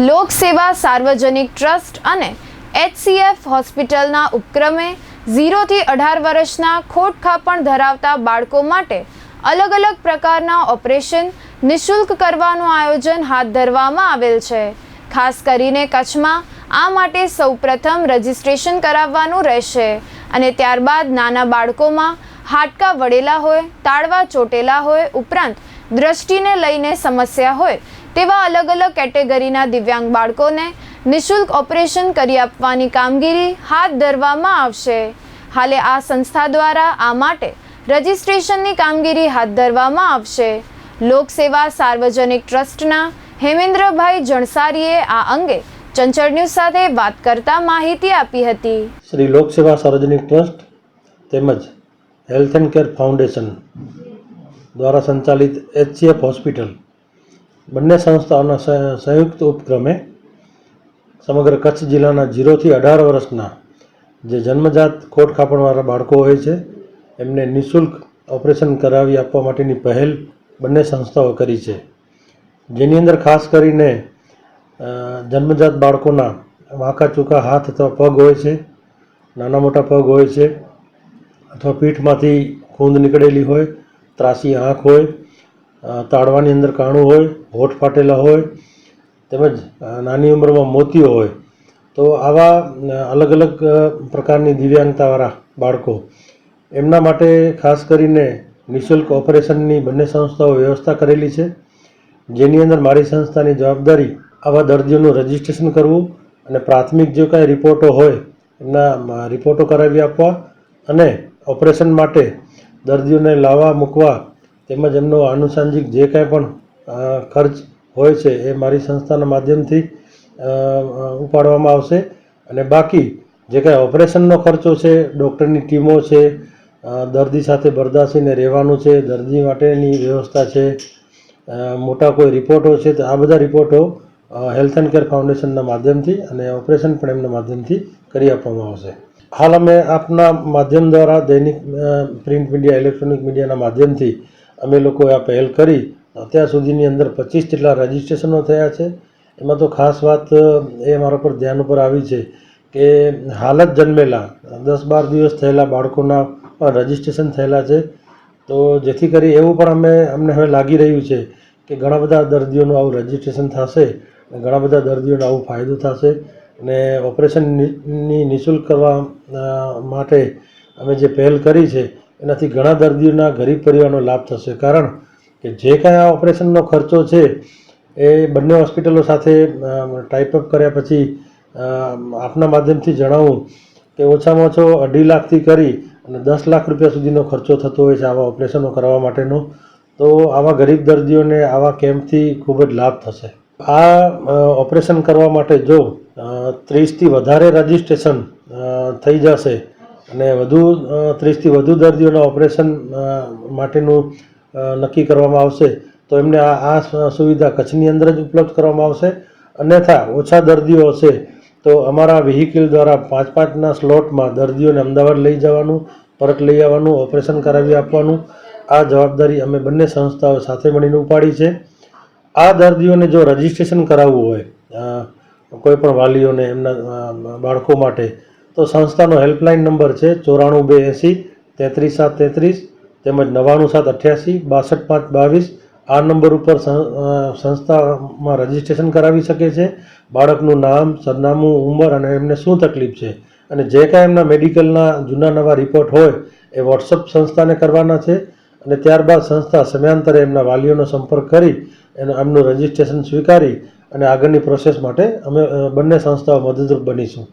લોકસેવા સાર્વજનિક ટ્રસ્ટ અને એચસીએફ હોસ્પિટલના ઉપક્રમે ઝીરોથી અઢાર વર્ષના ખોટખાપણ ધરાવતા બાળકો માટે અલગ અલગ પ્રકારના ઓપરેશન નિઃશુલ્ક કરવાનું આયોજન હાથ ધરવામાં આવેલ છે. ખાસ કરીને કચ્છમાં આ માટે સૌપ્રથમ રજિસ્ટ્રેશન કરાવવાનું રહેશે અને ત્યારબાદ નાના બાળકોમાં હાડકાં વળેલા હોય, તાળવા ચોટેલા હોય ઉપરાંત દ્રષ્ટિને લઈને સમસ્યા હોય તેવા અલગ અલગ કેટેગરીના દિવ્યાંગ બાળકોને નિઃશુલ્ક ઓપરેશન કરી આપવાની કામગીરી હાથ ધરવામાં આવશે. હાલે આ સંસ્થા દ્વારા આ માટે રજિસ્ટ્રેશનની કામગીરી હાથ ધરવામાં આવશે. લોકસેવા સાર્વજનિક ટ્રસ્ટના હેમેન્દ્રભાઈ જણસારીએ આ અંગે ચંચળ ન્યૂઝ સાથે વાત કરતા માહિતી આપી હતી. શ્રી લોકસેવા સાર્વજનિક ટ્રસ્ટ તેમજ હેલ્થ એન્ડ કેર ફાઉન્ડેશન દ્વારા સંચાલિત એચસીએફ હોસ્પિટલ બંને સંસ્થાઓના સંયુક્ત ઉપક્રમે સમગ્ર કચ્છ જિલ્લાના જીરોથી અઢાર વર્ષના જે જન્મજાત ખોટ ખાપણવાળા બાળકો હોય છે, એમને નિઃશુલ્ક ઓપરેશન કરાવી આપવા માટેની પહેલ બંને સંસ્થાઓ કરી છે. જેની અંદર ખાસ કરીને જન્મજાત બાળકોના વાંકા ચૂકા હાથ અથવા પગ હોય છે, નાના મોટા પગ હોય છે, અથવા પીઠમાંથી ખૂંદ નીકળેલી હોય, ત્રાસી આંખ હોય તાળવાની અંદર કાણું હોય, હોઠ ફાટેલા હોય, તેમજ નાની ઉંમરમાં મોતીઓ હોય. તો આવા અલગ અલગ પ્રકારની દિવ્યાંગતાવાળા બાળકો, એમના માટે ખાસ કરીને નિઃશુલ્ક ઓપરેશનની બંને સંસ્થાઓ વ્યવસ્થા કરેલી છે, જેની અંદર મારી સંસ્થાની જવાબદારી આવા દર્દીઓનું રજિસ્ટ્રેશન કરવું અને પ્રાથમિક જે કાંઈ રિપોર્ટો હોય, એમના રિપોર્ટો કરાવી આપવા અને ઓપરેશન માટે દર્દીઓને લાવવા, મૂકવા તેમજ એમનો આનુષાંગિક જે કાંઈ પણ ખર્ચ હોય છે એ મારી સંસ્થાના માધ્યમથી ઉપાડવામાં આવશે. અને બાકી જે કાંઈ ઓપરેશનનો ખર્ચો છે, ડૉક્ટરની ટીમો છે દર્દી સાથે બરદાસીને રહેવાનું છે, દર્દી માટેની વ્યવસ્થા છે મોટા કોઈ રિપોર્ટો છે, તો આ બધા રિપોર્ટો હેલ્થ એન્ડ કેર ફાઉન્ડેશનના માધ્યમથી અને ઓપરેશન પણ એમના માધ્યમથી કરી આપવામાં આવશે. હાલ અમે આપના માધ્યમ દ્વારા દૈનિક પ્રિન્ટ મીડિયા, ઇલેક્ટ્રોનિક મીડિયાના માધ્યમથી અમે લોકોએ આ પહેલ કરી. અત્યાર સુધીની અંદર પચીસ જેટલા રજિસ્ટ્રેશનો થયા છે. એમાં તો ખાસ વાત એ મારા પર ધ્યાન ઉપર આવી છે કે હાલ જ જન્મેલા, દસ બાર દિવસ થયેલા બાળકોના પણ રજિસ્ટ્રેશન થયેલા છે. તો જેથી કરી એવું પણ અમે, અમને હવે લાગી રહ્યું છે કે ઘણા બધા દર્દીઓનું આવું રજિસ્ટ્રેશન થશે ઘણા બધા દર્દીઓને આવું ફાયદો થશે. અને ઓપરેશનની નિઃશુલ્ક કરવા માટે અમે જે પહેલ કરી છે એનાથી ઘણા દર્દીઓના ગરીબ પરિવારનો લાભ થશે. કારણ કે જે કાંઈ આ ઓપરેશનનો ખર્ચો છે, એ બંને હોસ્પિટલો સાથે ટાઈપઅપ કર્યા પછી આપના માધ્યમથી જણાવું કે ઓછામાં ઓછો અઢી લાખથી કરી અને દસ લાખ રૂપિયા સુધીનો ખર્ચો થતો હોય છે આવા ઓપરેશનો કરવા માટેનો. તો આવા ગરીબ દર્દીઓને આવા કેમ્પથી ખૂબ જ લાભ થશે. આ ઓપરેશન કરવા માટે જો ત્રીસથી વધારે રજિસ્ટ્રેશન થઈ જશે અને વધુ ત્રીસથી વધુ દર્દીઓના ઓપરેશન માટેનું નક્કી કરવામાં આવશે, તો એમને આ આ સુવિધા કચ્છની અંદર જ ઉપલબ્ધ કરવામાં આવશે. અન્યથા, ઓછા દર્દીઓ હશે, તો અમારા વ્હીકલ દ્વારા પાંચ પાંચના સ્લોટમાં દર્દીઓને અમદાવાદ લઈ જવાનું, પરત લઈ આવવાનું, ઓપરેશન કરાવી આપવાનું. આ જવાબદારી અમે બંને સંસ્થાઓ સાથે મળીને ઉપાડી છે. આ દર્દીઓને જો રજિસ્ટ્રેશન કરાવવું હોય કોઈપણ કોઈ પણ વાલીઓને એમના બાળકો માટે તો સંસ્થાનો હેલ્પલાઇન નંબર છે ચોરાણું બે એંસી તેત્રીસ સાત તેત્રીસ તેમજ નવ્વાણું સાત અઠ્યાસી બાસઠ પાંચ બાવીસ. આ નંબર ઉપર સંસ્થામાં રજીસ્ટ્રેશન કરાવી શકે છે. બાળકનું નામ, સરનામું, ઉંમર અને એમને શું તકલીફ છે અને જે કાંઈ એમના મેડિકલના જૂના નવા રિપોર્ટ હોય એ વોટ્સઅપ સંસ્થાને કરવાના છે અને ત્યારબાદ સંસ્થા સમયાંતરે એમના વાલીઓનો સંપર્ક કરી એનું, એમનું રજીસ્ટ્રેશન સ્વીકારી અને આગળની પ્રોસેસ માટે અમે બંને સંસ્થાઓ મદદરૂપ બનીશું.